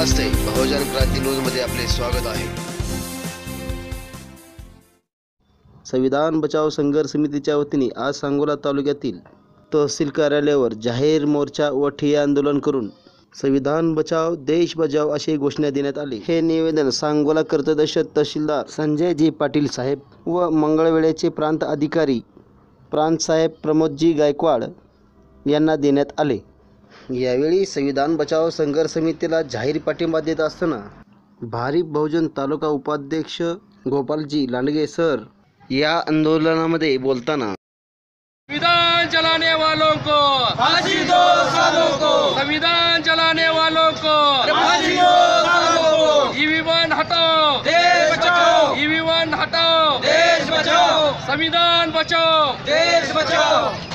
नमस्ते. बहुजन क्रांती न्यूजमध्ये आपले स्वागत आहे. संविधान बचाव संघर्ष समितीच्या वतीने आज सांगोला तालुक्यातील तहसील कार्यालयावर जाहीर मोर्चा व ठिय्या आंदोलन करून संविधान बचाव देश बचाव अशी घोषणा देण्यात आली. हे निवेदन सांगोला कर्तदर्शक तहसीलदार संजयजी पाटील साहेब व मंगळवेळेचे प्रांत अधिकारी प्रांतसाहेब प्रमोदजी गायकवाड यांना देण्यात आले. यावेळी संविधान बचाव संघर्ष समितीला जाहीर पाठिंबा देत असताना भारिप बहुजन तालुका उपाध्यक्ष गोपालजी लांडगे सर या आंदोलनामध्ये बोलताना संविधान चलाने वालों को फांसी दो सालों को। संविधान चलाने वालों को फांसी दो सालों को। हटाओ। देश बचाओ। हटाओ। देश बचाओ। संविधान बचाओ। देश बचाओ।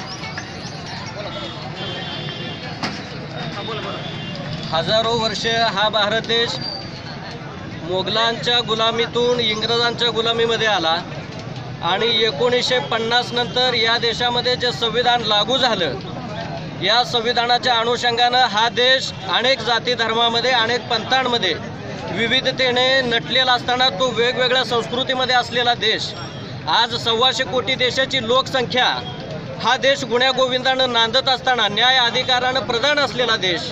हजारो वर्ष हा भारत देश मोगलांच्या गुलामीतून इंग्रजांच्या गुलामीमध्ये आला आणि एकोणीसशे पन्नास नंतर या देशामध्ये जे संविधान लागू झालं या संविधानाच्या अनुषंगानं हा देश अनेक जाती धर्मामध्ये अनेक पंथांमध्ये विविधतेने नटलेला असताना तो वेगवेगळ्या संस्कृतीमध्ये असलेला देश. आज सव्वाशे कोटी देशाची लोकसंख्या हा देश गुण्यागोविंदानं नांदत असताना न्याय अधिकारानं प्रधान असलेला देश.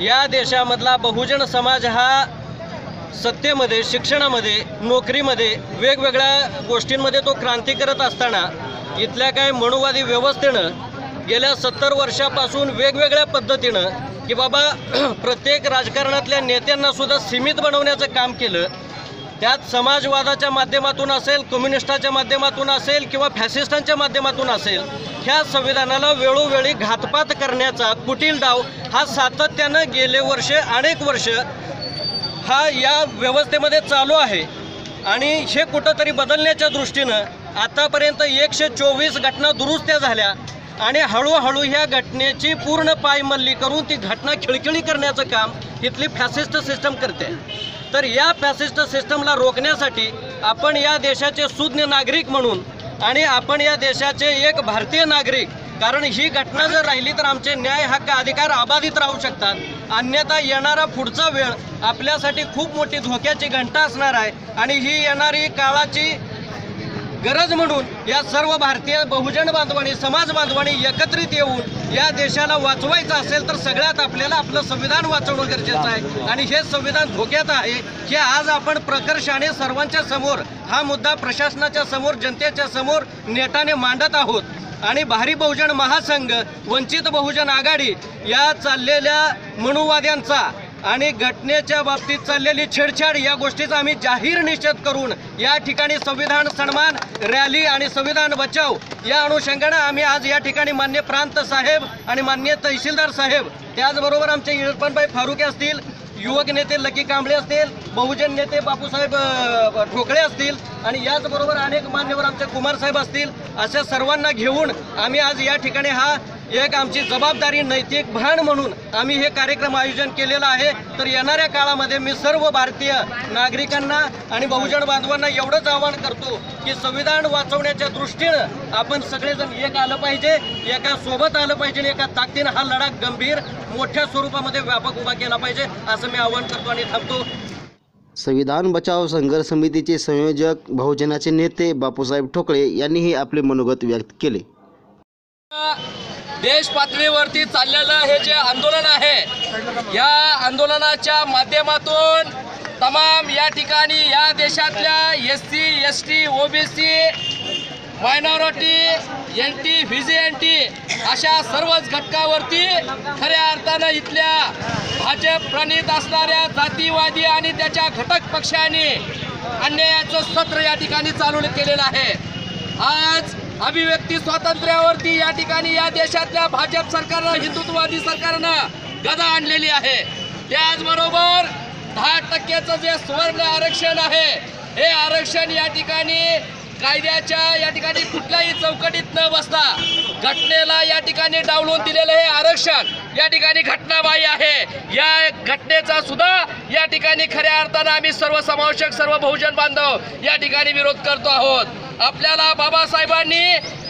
या देशामधला बहुजन समाज हा सत्तेमध्ये शिक्षणामध्ये नोकरीमध्ये वेगवेगळ्या गोष्टींमध्ये तो क्रांती करत असताना इथल्या काही मनुवादी व्यवस्थेनं गेल्या सत्तर वर्षापासून वेगवेगळ्या पद्धतीनं की बाबा प्रत्येक राजकारणातल्या नेत्यांनासुद्धा सीमित बनवण्याचं काम केलं. त्यात समाजवादाच्या माध्यमातून असेल कम्युनिस्टाच्या माध्यमातून असेल किंवा फॅसिस्टांच्या माध्यमातून असेल ह्या संविधानाला वेळोवेळी घातपात करण्याचा कुटील डाव हा सातत्यानं गेले वर्ष अनेक वर्ष हा या व्यवस्थेमध्ये चालू आहे. आणि हे कुठंतरी बदलण्याच्या दृष्टीनं आतापर्यंत एकशे चोवीस घटना दुरुस्त्या झाल्या आणि हळूहळू ह्या घटनेची पूर्ण पायमल्ली करून ती घटना खिळखिळी करण्याचं काम इथली फॅसिस्ट सिस्टम करते. तर या फॅसिस्ट सिस्टमला रोखण्यासाठी आपण या देशाचे सुज्ञ नागरिक म्हणून आणि आपण या देशाचे एक भारतीय नागरिक कारण ही घटना जर राहिली तर आमचे न्याय हक्क अधिकार अबाधित राहू शकतात. अन्यथा येणारा पुढचा वेळ आपल्यासाठी खूप मोठी धोक्याची घंटा असणार आहे आणि ही येणारी काळाची गरज म्हणून या सर्व भारतीय बहुजन बांधवांनी समाज बांधवांनी एकत्रित येऊन या देशाला वाचवायचं असेल तर सगळ्यात आपल्याला आपलं संविधान वाचवणं गरजेचं आहे. आणि हे संविधान धोक्यात आहे की आज आपण प्रकर्षाने सर्वांच्या समोर हा मुद्दा प्रशासनाच्या समोर जनतेच्या समोर नेटाने मांडत आहोत. आणि भारी बहुजन महासंघ वंचित बहुजन आघाडी या चाललेल्या मनुवाद्यांचा आणि घटनेच्या बाबतीत चाललेली छेडछाड या गोष्टीचा आम्ही जाहीर निषेध करून या ठिकाणी संविधान सन्मान रॅली आणि संविधान बचाव या अनुषंगानं आम्ही आज या ठिकाणी मान्य प्रांत साहेब आणि मान्य तहसीलदार साहेब त्याचबरोबर आमचे इरफानभाई फारुके असतील युवक नेते लकी कांबळे असतील बहुजन नेते बापूसाहेब ठोकळे असतील आणि याचबरोबर अनेक मान्यवर आमचे कुमारसाहेब असतील अशा सर्वांना घेऊन आम्ही आज या ठिकाणी हा एक आमची जबाबदारी नैतिक भान म्हणून आम्ही हे कार्यक्रम आयोजन केलेलं आहे. तर येणाऱ्या काळामध्ये मी सर्व भारतीय नागरिकांना आणि बहुजन बांधवांना एवढंच आवाहन करतो की संविधान वाचवण्याच्या दृष्टीनं आपण सगळेजण एक आलं पाहिजे एका सोबत आलं पाहिजे आणि एका ताकदीनं हा लढा गंभीर मोठ्या स्वरूपामध्ये व्यापक उभा केला पाहिजे असं मी आवाहन करतो आणि थांबतो. संविधान बचाव संघर्ष समितीचे संयोजक बहुजनाचे नेते बापूसाहेब ठोकळे यांनीही आपले मनोगत व्यक्त केले. देश पातळीवरती चाललेलं हे जे आंदोलन आहे या आंदोलनाच्या माध्यमातून तमाम या ठिकाणी या देशातल्या S C S T OBC minority N T V J N T अशा सर्वच घटकावरती खऱ्या अर्थानं इथल्या भाजप प्रणित असणाऱ्या जातीवादी आणि त्याच्या घटक पक्षांनी अन्यायाचं सत्र या ठिकाणी चालू केलेलं आहे. आज अभिव्यक्ती स्वातंत्र्यावरती या ठिकाणी या देशातल्या भाजप सरकारनं हिंदुत्ववादी सरकारनं गदा आणलेली आहे. त्याचबरोबर दहा टक्क्याचं जे सुवर्ण आरक्षण आहे हे आरक्षण या ठिकाणी कायद्याच्या या ठिकाणी कुठल्याही चौकटीत न बसता घटनेला या ठिकाणी डावलून दिलेलं हे आरक्षण या ठिकाणी घटनाबाई आहे. या घटनेचा सुद्धा या ठिकाणी खऱ्या अर्थानं आम्ही सर्व समावेशक सर्व बहुजन बांधव या ठिकाणी विरोध करतो आहोत. आपल्याला बाबासाहेबांनी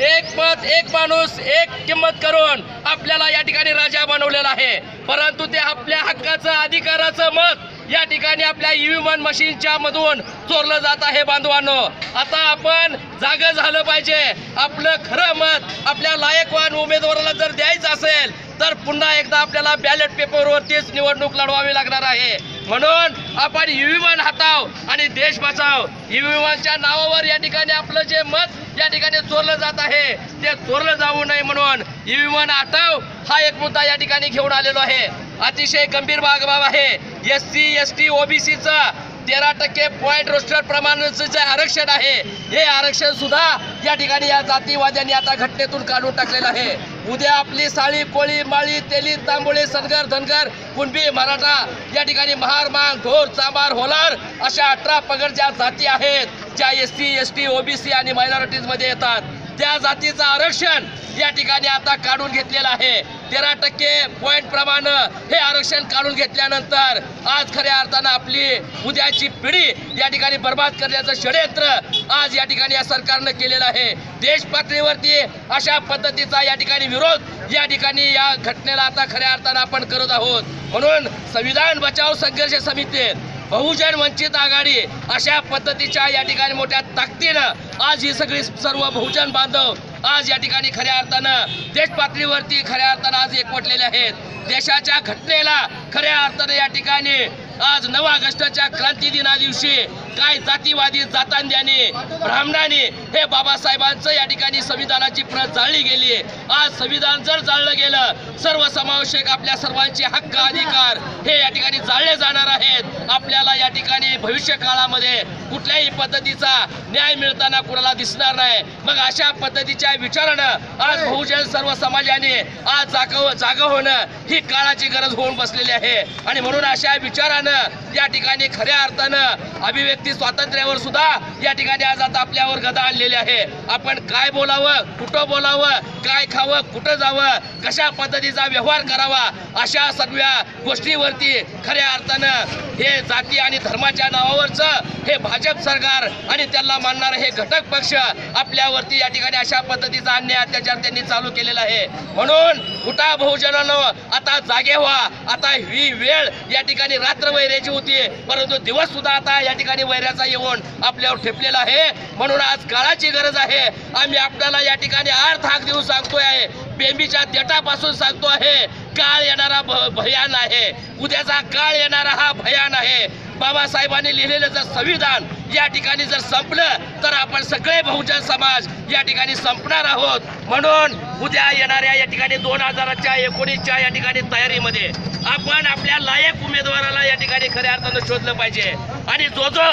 एक मत एक माणूस एक किंमत करून आपल्याला या ठिकाणी राजा बनवलेला आहे. परंतु ते आपल्या हक्काचं अधिकाराचं मत या ठिकाणी आपल्या ईव्हीएम मशीनच्या मधून चोरलं जात आहे बांधवांनो. आता आपण जाग झालं पाहिजे. आपलं खरं मत आपल्या लायकवान उमेदवाराला जर द्यायचं असेल तर पुन्हा एकदा आपल्याला बॅलेट पेपरवरतीच निवडणूक लढवावी लागणार आहे. म्हणून आपण युविमान हाताव आणि देश बचाव. युविमानच्या नावावर या ठिकाणी आपलं जे मत या ठिकाणी चोरलं जात आहे ते चोरलं जाऊ नये म्हणून युविमान हाताव हा एक मुद्दा या ठिकाणी घेऊन आलेलो आहे. अतिशय गंभीर भागभाव आहे. एस सी एस टी ओबीसीचा तेरा टक्के पॉईंट रोस्टर प्रमाणाचं जे आरक्षण आहे हे आरक्षण सुद्धा या ठिकाणी या जातीवाद्यांनी आता घटनेतून काढून टाकलेलं आहे. उद्या आपली साळी कोळी माळी तेली तांबोळी सदगर धनगर कुणबी मराठा या ठिकाणी महार मांग ढोर चांबार होलार अशा अठरा पगड ज्या जाती आहेत. ज्या S C S T OBC आणि मायनॉरिटीजमध्ये येतात. त्या जातीचं आरक्षण या ठिकाणी आता काढून घेतलेलं आहे. तेरा टक्के पॉईंट प्रमाणे हे आरक्षण काढून घेतल्यानंतर आज खऱ्या अर्थानं आपली उद्याची पिढी या ठिकाणी बर्बाद करण्याचं षडयंत्र आज या ठिकाणी या सरकारनं केलेलं आहे. देश पातळीवरती अशा पद्धतीचा या ठिकाणी विरोध या ठिकाणी या घटनेला आता खऱ्या अर्थानं आपण करत आहोत. म्हणून संविधान बचाव संघर्ष समितीत बहुजन वंचित आघाडी अशा पद्धतीच्या या ठिकाणी मोठ्या ताकदीनं आज ही सगळी सर्व बहुजन बांधव आज या ठिकाणी खऱ्या अर्थानं देश पातळीवरती खऱ्या अर्थानं आज एकवटलेले आहेत. देशाच्या घटनेला खऱ्या अर्थानं या ठिकाणी आज नऊ ऑगस्टच्या क्रांती दिना दिवशी काय जातीवादी जातांद्याने ब्राह्मणाने हे बाबासाहेबांचं या ठिकाणी संविधानाची प्रत जाळली गेली आज संविधान जर जाळलं गेलं सर्व समावेशक आपल्या सर्वांचे हक्क अधिकार हे या ठिकाणी जाळले जाणार आहेत. आपल्याला या ठिकाणी भविष्य काळामध्ये कुठल्याही पद्धतीचा न्याय मिळताना कुणाला दिसणार नाही. मग अशा पद्धतीच्या विचारानं आज बहुजन सर्व समाजाने आज जाग जाग होणं ही काळाची गरज होऊन बसलेली आहे. आणि म्हणून अशा विचारानं या ठिकाणी खऱ्या अर्थानं अभिव्यक्ती स्वातंत्र्यावर सुद्धा या ठिकाणी आज आता आपल्यावर गदा आणलेली आहे. आपण काय बोलावं कुठं बोलावं काय खावं कुठं जावं कशा पद्धतीचा व्यवहार करावा अशा सगळ्या गोष्टीवरती खऱ्या अर्थानं हे जाती आणि धर्माच्या नावावरचं हे भाजप सरकार आणि त्यांना मानणारं हे घटक पक्ष आपल्यावरती या ठिकाणी अशा पद्धतीचा अन्याय अत्याचार त्यांनी चालू केलेला आहे. म्हणून उठा बहुजनांनो आता जागे व्हा. आता ही वेळ या ठिकाणी रात्र वैऱ्याची होती परंतु दिवस सुद्धा आता या ठिकाणी वैऱ्याचा येऊन आपल्यावर ठेपलेला आहे. म्हणून आज काळाची गरज आहे. आम्ही आपल्याला या ठिकाणी अर्थ हाक देऊन सांगतोय आहे. बेंबीच्या देटापासून सांगतो आहे काळ येणारा भयान आहे. उद्याचा काळ येणारा हा भयान आहे. बाबासाहेबांनी लिहिलेलं जर संविधान या ठिकाणी जर संपलं तर आपण सगळे बहुजन समाज या ठिकाणी संपणार आहोत. म्हणून उद्या येणाऱ्या या ठिकाणी दोन हजाराच्या एकोणीसच्या या ठिकाणी तयारीमध्ये आपण आपल्या लायक उमेदवाराला या ठिकाणी खऱ्या अर्थानं शोधलं पाहिजे. आणि जो जो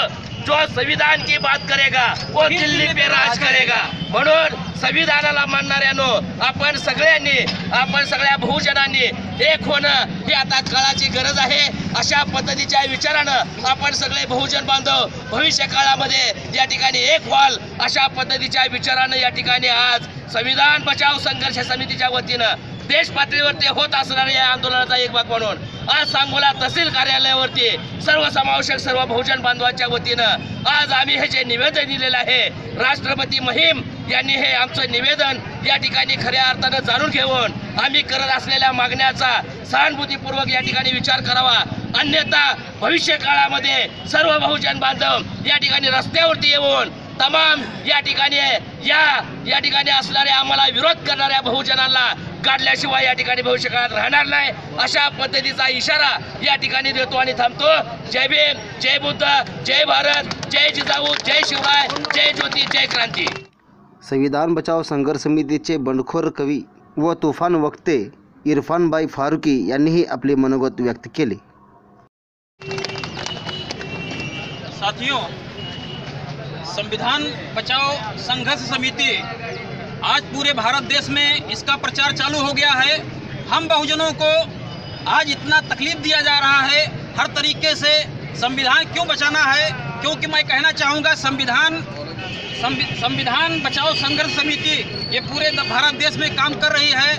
जो संविधान की बात करेगा वो दिल्ली पे राज करेगा। म्हणून संविधानाला मानणाऱ्यानो आपण सगळ्यांनी आपण सगळ्या बहुजनांनी एक होणं ही आता काळाची गरज आहे. अशा पद्धतीच्या विचारानं आपण सगळे बहुजन बांधव भविष्य काळामध्ये या ठिकाणी एक व्हाल. अशा पद्धतीच्या विचारानं या ठिकाणी आज संविधान बचाव संघर्ष समितीच्या वतीनं देश पातळीवरती होत असणाऱ्या या आंदोलनाचा एक भाग म्हणून आज सांगोला तहसील कार्यालयावरती सर्व समावेशक सर्व बहुजन बांधवांच्या वतीनं आज आम्ही हे जे निवेदन दिलेलं आहे राष्ट्रपती महिम यांनी हे आमचं निवेदन या ठिकाणी खऱ्या अर्थानं जाणून घेऊन आम्ही करत असलेल्या मागण्याचा सहानुभूतीपूर्वक या ठिकाणी विचार करावा. अन्यथा भविष्य काळामध्ये सर्व बहुजन बांधव या ठिकाणी रस्त्यावरती येऊन तमाम या ठिकाणी या या ठिकाणी असणाऱ्या आम्हाला विरोध करणाऱ्या बहुजनांना काढल्याशिवाय या ठिकाणी भविष्य काळात राहणार नाही. अशा पद्धतीचा इशारा या ठिकाणी देतो आणि थांबतो. जय भीम जय बुद्ध जय भारत जय जिजाऊ जय शिवराय जय ज्योती जय क्रांती. संविधान बचाव संघर्ष समितीचे बंडखोर कवी व तुफान वक्ते इरफानबाई फारुकी यांनीही आपले मनोगत व्यक्त केले. साथियों संविधान बचाओ संघर्ष समिति, आज पूरे भारत देश में इसका प्रचार चालू हो गया है। हम बहुजनों को आज इतना तकलीफ़ दिया जा रहा है, हर तरीके से संविधान क्यों बचाना है? क्योंकि मैं कहना चाहूँगा, संविधान, संवि- संविधान बचाओ संघर्ष समिति, ये पूरे भारत देश में काम कर रही है।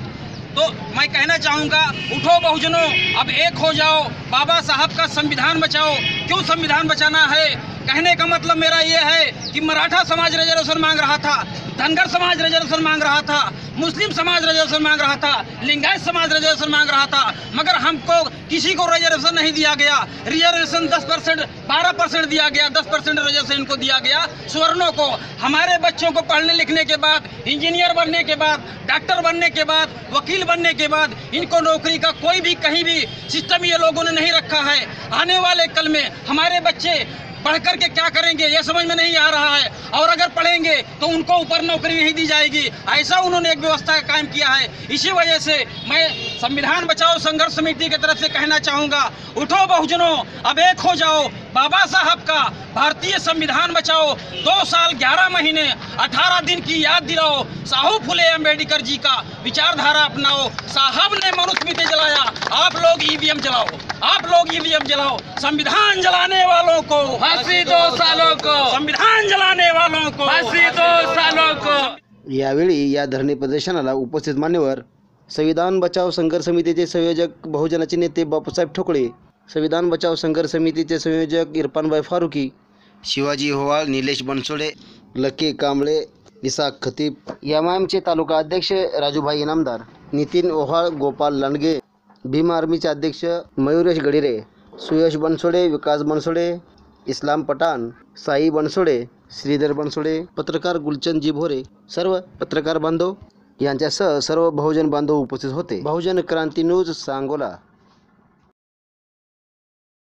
तो मैं कहना चाहूँगा, उठो बहुजनों, अब एक हो जाओ, बाबा साहब का संविधान बचाओ। क्यों संविधान बचाना है? कहने का मतलब मेरा ये है कि मराठा समाज रिजर्वेशन मांग रहा था, धनगर समाज रिजर्वेशन मांग रहा था, मुस्लिम समाज रिजर्वेशन मांग रहा था, लिंगायत समाज रिजर्वेशन मांग रहा था, मगर हमको किसी को रिजर्वेशन नहीं दिया गया। रिजर्वेशन 10 परसेंट, बारह परसेंट दिया गया 10 परसेंट रिजर्वेशन इनको दिया गया। स्वर्णों को, हमारे बच्चों को पढ़ने लिखने के बाद, इंजीनियर बनने के बाद, डॉक्टर बनने के बाद, वकील बनने के बाद, इनको नौकरी का कोई भी कहीं भी सिस्टम ये लोगों ने नहीं रखा है। आने वाले कल में हमारे बच्चे पढ़ करके क्या करेंगे? ये समझ में नहीं आ रहा है। और अगर पढ़ेंगे तो उनको ऊपर नौकरी नहीं दी जाएगी। ऐसा उन्होंने एक व्यवस्था कायम किया है। इसी वजह से मैं संविधान बचाओ संघर्ष समिति की तरफ़ से कहना चाहूँगा, उठो बहुजनों, अब एक हो जाओ। बाबा साहब का भारतीय संविधान बचाओ दो साल ग्यारह महीने अठारह दिन की याद दिलाओ। साहू फुले अंबेडकर जी का विचारधारा अपनाओ। साहब ने मनुस्मृति जलाया आप लोग ईवीएम जलाओ आप लोग ईवीएम जलाओ। संविधान जलाने वालों को फांसी दो सालों को। संविधान जलाने वालों को। फांसी दो सालों को। यावेळी या धरणे प्रदर्शनाला उपस्थित मान्यवर संविधान बचाव संघर्ष समितीचे संयोजक बहुजनाचे नेते बापूसाहेब ठोकळे संविधान बचाव संघर्ष समितीचे संयोजक इरफानबाई फारुकी शिवाजी होवाळ निलेश बनसोडे लके कांबळे इसाक खतीब एमआयएमचे तालुका अध्यक्ष राजूभाई इनामदार नितीन ओहाळ गोपाल लांडगे भीम आर्मीचे अध्यक्ष मयुरेश गडिरे सुयश बनसोडे विकास बनसोडे इस्लाम पठाण साई बनसोडे श्रीधर बनसोडे पत्रकार गुलचंद जिभोरे सर्व पत्रकार बांधव यांच्यासह सर्व बहुजन बांधव उपस्थित होते. बहुजन क्रांती न्यूज सांगोला.